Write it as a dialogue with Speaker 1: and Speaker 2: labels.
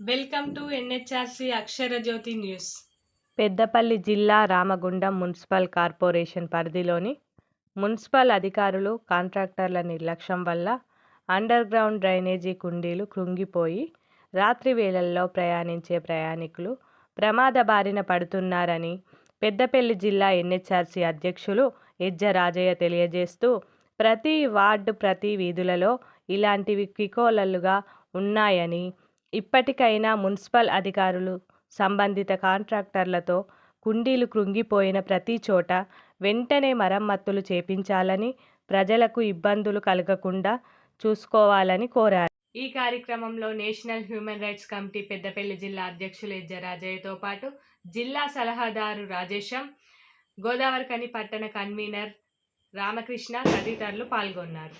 Speaker 1: Welcome to NHRC Akshara Jyothi news.
Speaker 2: Peddapalli జిల్లా Ramagundam municipal corporation పరిధిలోని municipal అధికారులు కాంట్రాక్టర్ల నిర్లక్ష్యం వల్ల అండర్ గ్రౌండ్ డ్రైనేజీ కుండీలు కృంగిపోయి రాత్రి వేళల్లో ప్రయాణించే ప్రయాణికులు ప్రమాద బారిన పడుతున్నారని పెద్దపల్లి జిల్లా ఎన్హెచ్ఆర్సీ అధ్యక్షులు ఎజ్జ రాజయ్య తెలియజేస్తూ ప్రతి వార్డు ప్రతి వీధులలో ఇలాంటివి కికోలలుగా ఉన్నాయని ఇప్పటికైనా మున్సిపల్ అధికారులు సంబంధిత కాంట్రాక్టర్లతో కుండీలు కృంగిపోయిన ప్రతి చోట వెంటనే మరమ్మతులు చేపించాలని ప్రజలకు ఇబ్బందులు కలగకుండా చూసుకోవాలని కోరారు.
Speaker 1: ఈ కార్యక్రమంలో national human rights committee Peddapalli జిల్లా అధ్యక్షులు ఎజ్జ రాజయ్యతో పాటు జిల్లా సలహాదారు రాజేశం గోదావరికని పట్టణ కన్వీనర్ రామకృష్ణ తదితరులు పాల్గొన్నారు.